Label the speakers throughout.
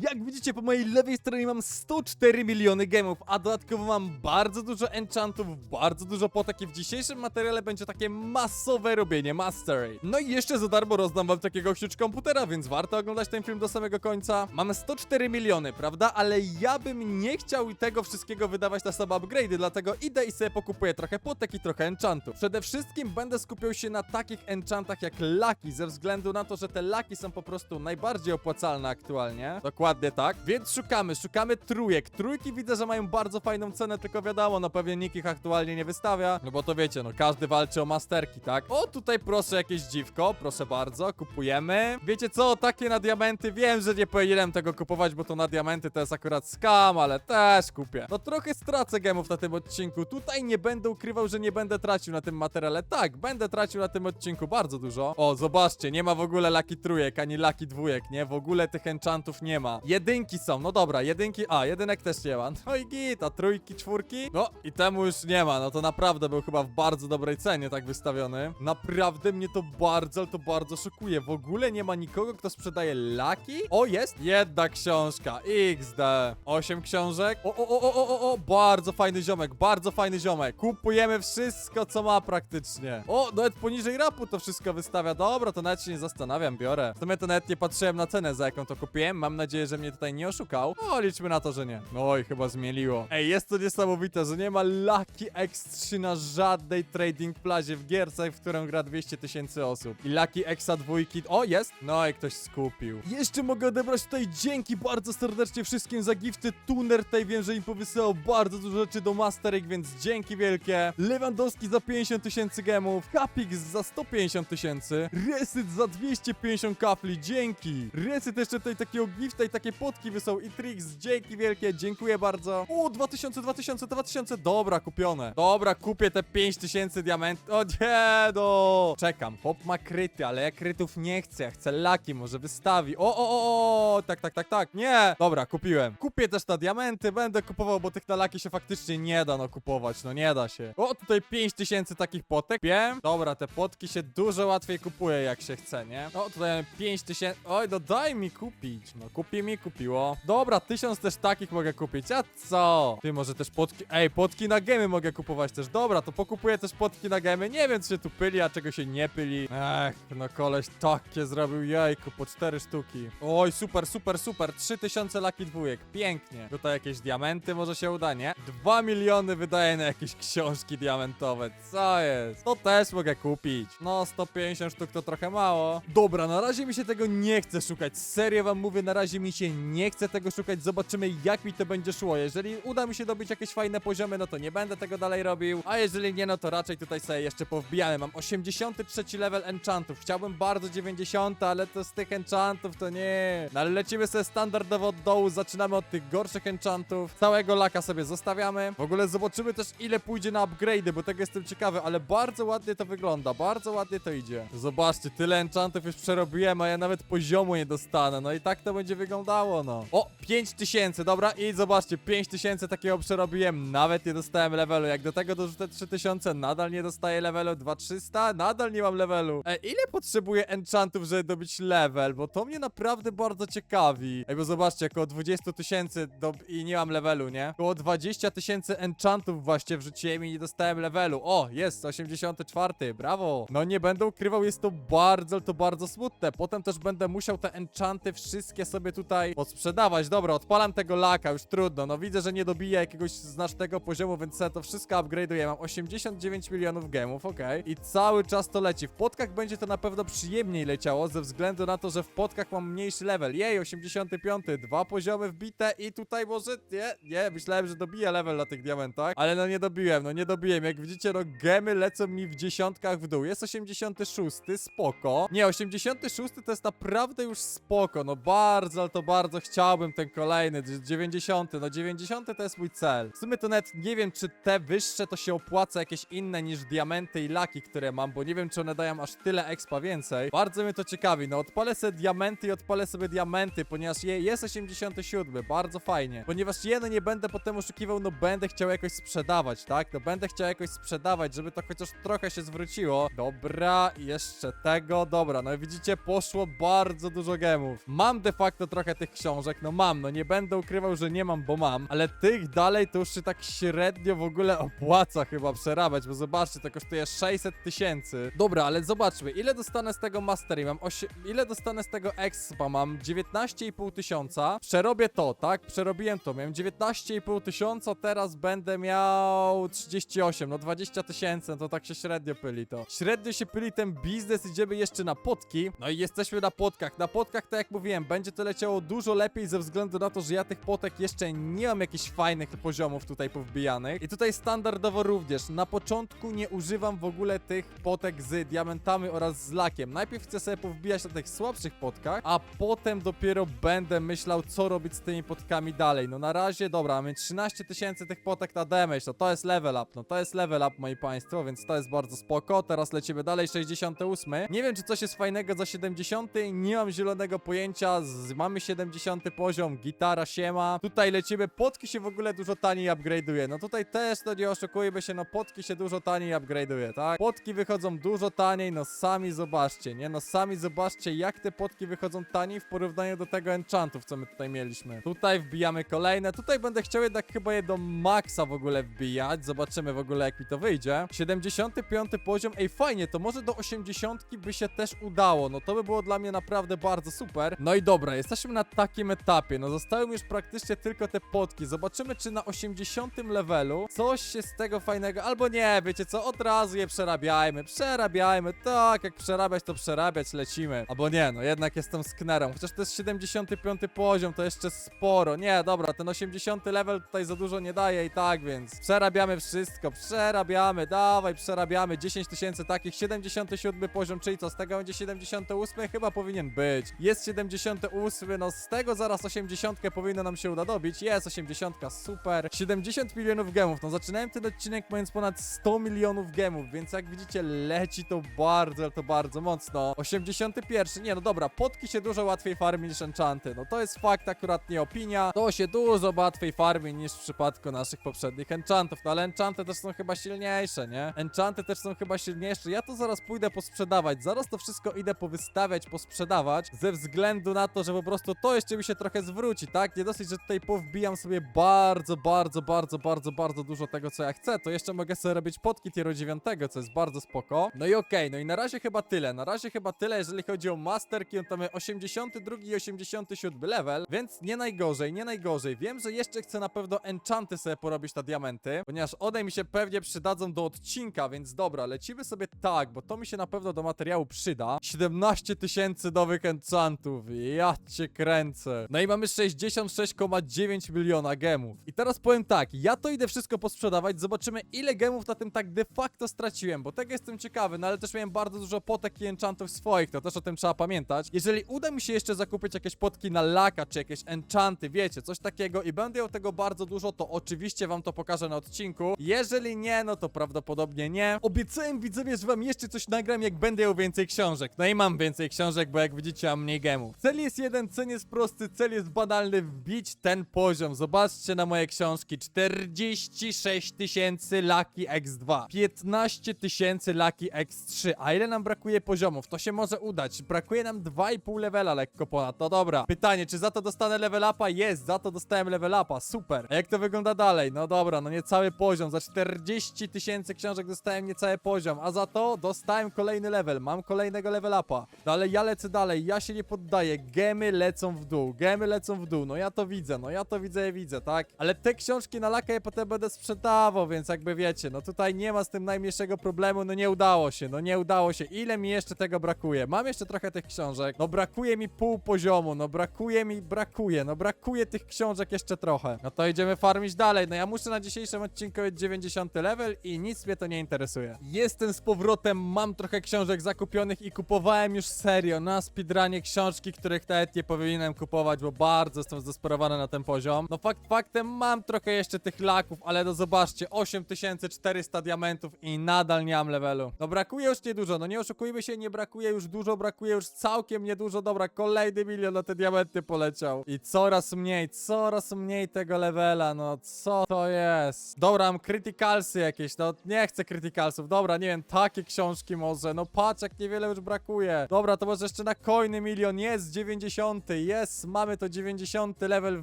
Speaker 1: Jak widzicie, po mojej lewej stronie mam 104 miliony gemów, a dodatkowo mam bardzo dużo enchantów, bardzo dużo potek i w dzisiejszym materiale będzie takie masowe robienie mastery. No i jeszcze za darmo rozdam wam takiego huge komputera, więc warto oglądać ten film do samego końca. Mamy 104 miliony, prawda? Ale ja bym nie chciał tego wszystkiego wydawać na same upgrade'y, dlatego idę i sobie pokupuję trochę potek i trochę enchantów. Przede wszystkim będę skupiał się na takich enchantach jak Lucky, ze względu na to, że te Lucky są po prostu najbardziej opłacalne aktualnie. Dokładnie tak. Więc szukamy, szukamy trójek. Trójki widzę, że mają bardzo fajną cenę, tylko wiadomo, no pewnie nikt ich aktualnie nie wystawia. No bo to wiecie, no każdy walczy o masterki, tak? O, tutaj proszę jakieś dziwko, proszę bardzo, kupujemy. Wiecie co, takie na diamenty, wiem, że nie powinienem tego kupować, bo to na diamenty to jest akurat scam, ale też kupię. No trochę stracę gemów na tym odcinku. Tutaj nie będę ukrywał, że nie będę tracił na tym materiale. Tak, będę tracił na tym odcinku bardzo dużo. O, zobaczcie, nie ma w ogóle laki trójek, ani laki dwójek, nie? W ogóle tych enchantów nie ma. Jedynki są, no dobra, jedynki, a, jedynek też nie ma. No i git, a trójki, czwórki? No i temu już nie ma, no to naprawdę był chyba w bardzo dobrej cenie tak wystawiony. Naprawdę mnie to bardzo, to bardzo szokuje. W ogóle nie ma nikogo, kto sprzedaje laki? O, jest! Jedna książka, XD. Osiem książek. O, o, o, o, o, o, bardzo fajny ziomek, bardzo fajny ziomek. Kupujemy wszystko, co ma praktycznie. O, nawet poniżej rapu to wszystko wystawia. Dobra, to nawet się nie zastanawiam, biorę. W sumie to nawet nie patrzyłem na cenę, za jaką to kupiłem. Mam nadzieję, że mnie tutaj nie oszukał. O, liczmy na to, że nie. Oj, chyba zmieliło. Ej, jest to niesamowite, że nie ma Lucky X3 na żadnej trading plazie w gierce, w którą gra 200 tysięcy osób. I Lucky Exa dwójki... O, jest! No i ktoś skupił. Jeszcze mogę odebrać tutaj dzięki bardzo serdecznie wszystkim za gifty. Tuner tutaj wiem, że im powysyłał bardzo dużo rzeczy do Masterek, więc dzięki wielkie. Lewandowski za 50 tysięcy gemów, Capix za 150 tysięcy, Resyt za 250 kafli, dzięki. Resyt jeszcze tutaj takiego gifta i takie potki wysłał i Trix, dzięki wielkie, dziękuję bardzo. O, 2000, 2000, 2000, dobra, kupione. Dobra, kupię te 5000 diamentów. O nie, no. Czekam, hop ma kryty, ale ja krytów nie chcę, ja chcę laki, może wystawi. O, o, o, o, tak, tak, tak, tak, nie. Dobra, kupiłem. Kupię też na diamenty, będę kupował, bo tych na laki się faktycznie nie da no kupować, no nie da się. O, tutaj 5000 takich potek, wiem. Dobra, te potki się dużo łatwiej kupuje, jak się chce, nie? O, tutaj mamy 5000, oj, no daj mi kupić. No mi, kupiło. Dobra, 1000 też takich mogę kupić, a co? Ty, może też potki, ej, potki na gemy mogę kupować też. Dobra, to pokupuję też potki na gemy. Nie wiem, co się tu pyli, a czego się nie pyli. Ech, no koleś takie zrobił jajku, po 4 sztuki. Oj, super, super, super. 3000 laki dwójek, pięknie. Tutaj jakieś diamenty może się uda, nie? 2 miliony wydaje na jakieś książki diamentowe. Co jest? To też mogę kupić. No, 150 sztuk to trochę mało. Dobra, na razie mi się tego nie chce szukać. Serio wam mówię, na razie mi się nie chce tego szukać. Zobaczymy, jak mi to będzie szło. Jeżeli uda mi się dobić jakieś fajne poziomy, no to nie będę tego dalej robił. A jeżeli nie, no to raczej tutaj sobie jeszcze powbijamy. Mam 83 level enchantów. Chciałbym bardzo 90, ale to z tych enchantów to nie. No ale lecimy sobie standardowo od dołu. Zaczynamy od tych gorszych enchantów. Całego laka sobie zostawiamy. W ogóle zobaczymy też, ile pójdzie na upgrade'y, bo tego jestem ciekawy, ale bardzo ładnie to wygląda. Bardzo ładnie to idzie. Zobaczcie, tyle enchantów już przerobiłem, a ja nawet poziomu nie dostanę. No i tak to będzie wyglądało, no. O, 5000, dobra, i zobaczcie, 5000 takiego przerobiłem, nawet nie dostałem levelu. Jak do tego dorzucę 3000, nadal nie dostaję levelu. 2300, nadal nie mam levelu. E, ile potrzebuję enchantów, żeby dobić level? Bo to mnie naprawdę bardzo ciekawi. Ej, bo zobaczcie, około 20 tysięcy do... i nie mam levelu, nie? Około 20 tysięcy enchantów właśnie wrzuciłem i nie dostałem levelu. O, jest, 84, brawo. No nie będę ukrywał, jest to bardzo, to bardzo smutne. Potem też będę musiał te enchanty wszystkie sobie tutaj podsprzedawać. Dobra, odpalam tego laka, już trudno. No widzę, że nie dobiję jakiegoś znacznego poziomu, więc sobie to wszystko upgrade'uję. Mam 89 milionów gemów, okej. I cały czas to leci. W podkach będzie to na pewno przyjemniej leciało, ze względu na to, że w podkach mam mniejszy level. Jej, 85, dwa poziomy wbite i tutaj może... Nie, nie, myślałem, że dobiję level na tych diamentach, ale no nie dobiłem, no nie dobiłem. Jak widzicie, no gemy lecą mi w dziesiątkach w dół. Jest 86, spoko. Nie, 86 to jest naprawdę już spoko, no bardzo, to bardzo chciałbym ten kolejny, 90, no 90 to jest mój cel. W sumie to nawet nie wiem, czy te wyższe to się opłaca jakieś inne niż diamenty i laki, które mam, bo nie wiem, czy one dają aż tyle expa więcej. Bardzo mnie to ciekawi, no odpalę sobie diamenty i odpalę sobie diamenty, ponieważ je, jest 87, bardzo fajnie. Ponieważ ja no nie będę potem oszukiwał, no będę chciał jakoś sprzedawać, tak? No będę chciał jakoś sprzedawać, żeby to chociaż trochę się zwróciło. Dobra, jeszcze tego, dobra, no widzicie, poszło bardzo dużo gemów. Mam de facto trochę tych książek, no mam, no nie będę ukrywał, że nie mam, bo mam, ale tych dalej to już się tak średnio w ogóle opłaca chyba przerabiać, bo zobaczcie, to kosztuje 600 tysięcy. Dobra, ale zobaczmy, ile dostanę z tego Mastery, mam 8, ile dostanę z tego Expa, mam 19,5 tysiąca, przerobię to, tak, przerobiłem to, miałem 19,5 tysiąca, teraz będę miał 38, no 20 tysięcy, no to tak się średnio pyli to. Średnio się pyli ten biznes, idziemy jeszcze na potki, no i jesteśmy na potkach, na potkach, tak jak mówiłem, będzie to leciało dużo lepiej ze względu na to, że ja tych potek jeszcze nie mam jakichś fajnych poziomów tutaj powbijanych. I tutaj standardowo również, na początku nie używam w ogóle tych potek z diamentami oraz z lakiem, najpierw chcę sobie powbijać na tych słabszych potkach, a potem dopiero będę myślał, co robić z tymi potkami dalej, no na razie, dobra, mamy 13 tysięcy tych potek na damage, no to jest level up, no to jest level up, moi państwo, więc to jest bardzo spoko, teraz lecimy dalej, 68, nie wiem, czy coś jest fajnego za 70, nie mam zielonego pojęcia, z, mamy 70 poziom, gitara siema, tutaj lecimy, potki się w ogóle dużo taniej upgrade'uje, no tutaj też, no nie oszukujmy się, no potki się dużo taniej upgrade'uje, tak? Potki wychodzą dużo taniej, no sami zobaczcie, nie? No sami zobaczcie, jak te potki wychodzą taniej w porównaniu do tego enchantów, co my tutaj mieliśmy. Tutaj wbijamy kolejne, tutaj będę chciał jednak chyba je do maksa w ogóle wbijać, zobaczymy w ogóle jak mi to wyjdzie. 75 poziom, ej fajnie, to może do 80 by się też udało, no to by było dla mnie naprawdę bardzo super. No i dobra, jesteśmy na takim etapie, no zostały już praktycznie tylko te potki, zobaczymy czy na 80 levelu coś się z tego fajnego, albo nie, wiecie co, od razu je przerabiajmy, przerabiajmy, tak, jak przerabiać to przerabiać, lecimy. Albo nie, no jednak jestem sknerem, chociaż to jest 75 poziom, to jeszcze sporo, nie, dobra, ten 80 level tutaj za dużo nie daje i tak, więc przerabiamy wszystko, przerabiamy, dawaj, przerabiamy, 10 tysięcy takich, 77 poziom, czyli co, z tego będzie 78? Chyba powinien być. Jest 78, no z tego zaraz 80 powinno nam się uda dobić, jest 80, super. 70 milionów gemów, no zaczynałem ten odcinek mając ponad 100 milionów gemów, więc jak widzicie leci to bardzo, to bardzo mocno. 81, nie no dobra, potki się dużo łatwiej farmi niż enchanty, no to jest fakt, akurat nie opinia. To się dużo łatwiej farmi niż w przypadku naszych poprzednich enchantów, no ale enchanty też są chyba silniejsze, nie? Enchanty też są chyba silniejsze, ja to zaraz pójdę posprzedawać, zaraz to wszystko idę powystawiać, posprzedawać, ze względu na to, że po prostu to jeszcze mi się trochę zwróci, tak? Nie dosyć, że tutaj powbijam sobie bardzo, bardzo, bardzo, bardzo, bardzo dużo tego, co ja chcę, to jeszcze mogę sobie robić potki tieru 9, co jest bardzo spoko. No i okej, no i na razie chyba tyle, na razie chyba tyle, jeżeli chodzi o Masterki, on tam mamy 82 i 87 level, więc nie najgorzej, nie najgorzej. Wiem, że jeszcze chcę na pewno enchanty sobie porobić na diamenty, ponieważ one mi się pewnie przydadzą do odcinka, więc dobra, lecimy sobie tak, bo to mi się na pewno do materiału przyda. 17 tysięcy nowych enchantów, ja cię kręcę. No i mamy 66,9 miliona gemów. I teraz powiem tak, ja to idę wszystko posprzedawać, zobaczymy ile gemów na tym tak de facto straciłem, bo tego jestem ciekawy, no ale też miałem bardzo dużo potek i enchantów swoich, to też o tym trzeba pamiętać. Jeżeli uda mi się jeszcze zakupić jakieś potki na laka, czy jakieś enchanty, wiecie, coś takiego i będę miał tego bardzo dużo, to oczywiście wam to pokażę na odcinku. Jeżeli nie, no to prawdopodobnie nie. Obiecałem widzowie, że wam jeszcze coś nagram, jak będę miał więcej książek. No i mam więcej książek, bo jak widzicie mam mniej gemów. Cel jest jeden, cel jest prosty, cel jest banalny, wbić ten poziom. Zobaczcie na moje książki. 46 tysięcy Lucky X2. 15 tysięcy Lucky X3. A ile nam brakuje poziomów? To się może udać. Brakuje nam 2,5 levela lekko ponad. No dobra. Pytanie, czy za to dostanę level upa? Jest, za to dostałem level upa. Super. A jak to wygląda dalej? No dobra, no niecały poziom. Za 40 tysięcy książek dostałem niecały poziom. A za to dostałem kolejny level. Mam kolejnego level upa. No ale ja lecę dalej. Ja się nie poddaję. Gemy lecą w dół. Gemy lecą w dół. No ja to widzę. No ja to widzę i widzę, tak? Ale te książki na lakę ja potem będę sprzedawał, więc jakby wiecie, no tutaj nie ma z tym najmniejszego problemu. No nie udało się. No nie udało się. Ile mi jeszcze tego brakuje? Mam jeszcze trochę tych książek. No brakuje mi pół poziomu. No brakuje mi, brakuje. No brakuje tych książek jeszcze trochę. No to idziemy farmić dalej. No ja muszę na dzisiejszym odcinku mieć 90 level i nic mnie to nie interesuje. Jestem z powrotem, mam trochę książek zakupionych i kupowałem już serio na speedrunie książki, których nawet nie powinienem kupować, bo bardzo jestem zdesperowany na ten poziom. No fakt faktem mam trochę jeszcze tych laków, ale no zobaczcie, 8400 diamentów i nadal nie mam levelu. No brakuje już niedużo, no nie oszukujmy się, nie brakuje już dużo, brakuje już całkiem niedużo. Dobra, kolejny milion na te diamenty poleciał. I coraz mniej, coraz mniej tego levela, no co to jest? Dobra, mam criticalsy jakieś, no nie chcę criticalsów, dobra, nie wiem, takie książki może, no patrz jak niewiele już brakuje. Dobra, to może jeszcze na coiny milion, jest 90, jest, mamy to 90 level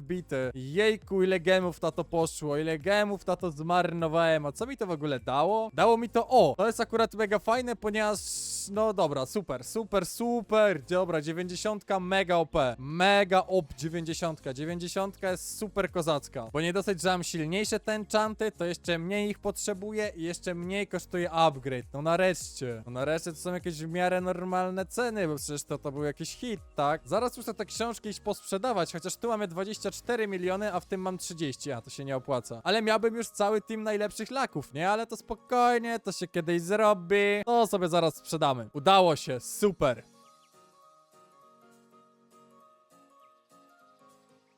Speaker 1: wbity. Jejku, ile gemów na to poszło, ile gemów na to zmarnowałem, a co mi to w ogóle dało? Dało mi to, o, to jest akurat mega fajne, ponieważ, no dobra, super, super, super, dobra, 90 mega OP, mega OP 90, 90 jest super kozacka, bo nie dosyć, że mam silniejsze te enchanty, to jeszcze mniej ich potrzebuję i jeszcze mniej kosztuje upgrade, no nareszcie, no nareszcie to są jakieś w miarę normalne ceny, bo przecież to, to był jakiś hit, tak? Zaraz muszę te książki iść posprzedawać, chociaż tu mamy 24 miliony, a w tym mam 30, a to się nie opłaca, ale miałbym już cały team najlepszych laków, nie? Ale to spokojnie, to się kiedyś zrobi, to sobie zaraz sprzedamy. Udało się, super.